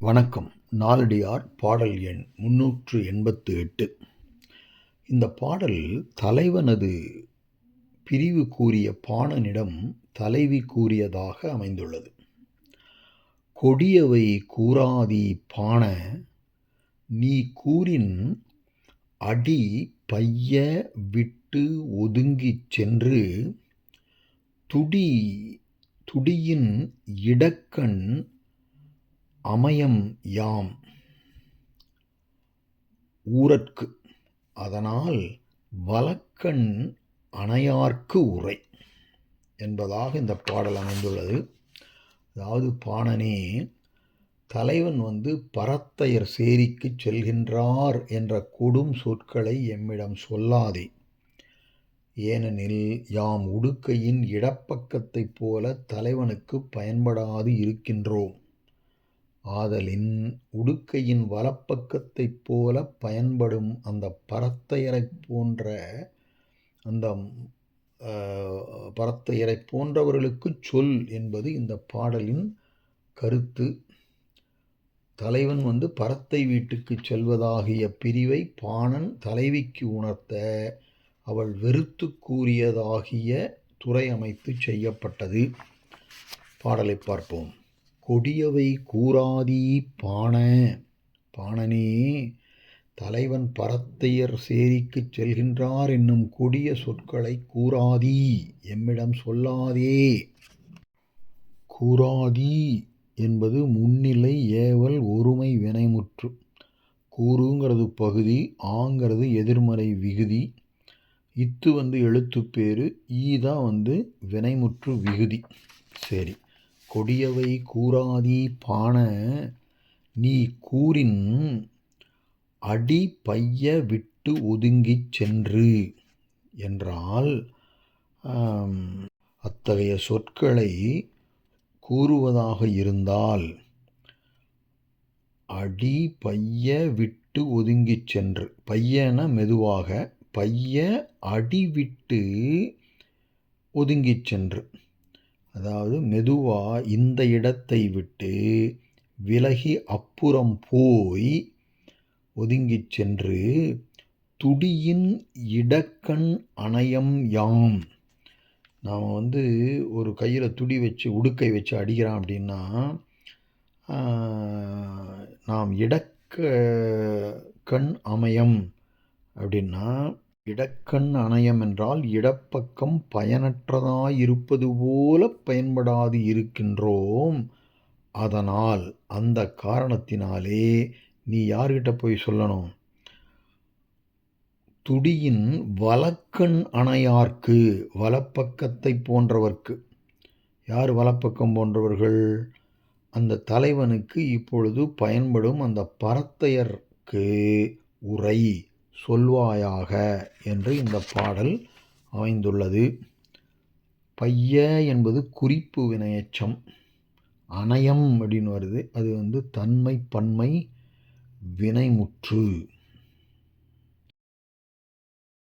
வணக்கம். நாலடியார் பாடல் எண் முன்னூற்று எண்பத்து எட்டு இந்த பாடல் தலைவனது பிரிவு கூறிய பாணனிடம் தலைவி கூறியதாக அமைந்துள்ளது. கொடியவை கூறாதி பாண நீ கூறின் அடி பைய விட்டு ஒதுங்கிச் சென்று துடி துடியின் இடக்கண் அமையம் யாம். ஊரற்கு அதனால் வலக்கண் அணையார்க்கு உரை என்பதாக இந்த பாடல் அமைந்துள்ளது. அதாவது பாணனே தலைவன் வந்து பரத்தையர் சேரிக்கு செல்கின்றார் என்ற கொடும் சொற்களை எம்மிடம் சொல்லாதே. ஏனெனில் யாம் உடுக்கையின் இடப்பக்கத்தைப் போல தலைவனுக்கு பயன்படாது இருக்கின்றோம். ஆதலின் உடுக்கையின் வலப்பக்கத்தைப் போல பயன்படும் அந்த பரத்தையரைப் போன்ற அந்த பரத்தையரை போன்றவர்களுக்கு சொல் என்பது இந்த பாடலின் கருத்து. தலைவன் வந்து பரத்தை வீட்டுக்கு செல்வதாகிய பிரிவை பாணன் தலைவிக்கு உணர்த்த அவள் வெறுத்து கூறியதாகிய துறை அமைத்து செய்யப்பட்டது. பாடலை பார்ப்போம். கொடியவை கூறாதீ பாண. பாணனே தலைவன் பரத்தையர் சேரிக்குச் செல்கின்றார் என்னும் கொடிய சொற்களை கூறாதீ எம்மிடம் சொல்லாதே. கூறாதீ என்பது முன்னிலை ஏவல் ஒருமை வினைமுற்று. கூறுங்கிறது பகுதி ஆங்கிறது எதிர்மறை விகுதி. இத்து வந்து எழுத்துப்பேறு ஈ தான் வந்து வினைமுற்று விகுதி. சரி. கொடியவை கூறாதீ பாண நீ கூறின் அடி பைய விட்டு ஒதுங்கிச் சென்று. என்றால் அத்தகைய சொற்களை கூறுவதாக இருந்தால் அடி பைய விட்டு ஒதுங்கிச் சென்று. பையன மெதுவாக பைய அடி விட்டு ஒதுங்கிச் சென்று. அதாவது மெதுவாக இந்த இடத்தை விட்டு விலகி அப்புறம் போய் ஒதுங்கிச் சென்று துடியின் இடக்கண் அணையம் யாம். நாம் வந்து ஒரு கையில் துடி வச்சு உடுக்கை வச்சு அடிக்கிறான் அப்படின்னா நாம் இடக்க கண் அமையம் அப்படின்னா இடக்கண் அணையம் என்றால் இடப்பக்கம் பயனற்றதாயிருப்பது போல பயன்படாது இருக்கின்றோம். அதனால் அந்த காரணத்தினாலே நீ யார்கிட்ட போய் சொல்லணும்? துடியின் வலக்கண் அணையார்க்கு வலப்பக்கத்தை போன்றவர்க்கு. யார் வலப்பக்கம் போன்றவர்கள்? அந்த தலைவனுக்கு இப்பொழுது பயன்படும் அந்த பரத்தையர்க்கு உரை. சொல்வாயாக என்று இந்த பாடல் அமைந்துள்ளது. பைய என்பது குறிப்பு வினையச்சம். அணையம் அப்படின்னு வருது. அது வந்து தன்மை பன்மை வினைமுற்று.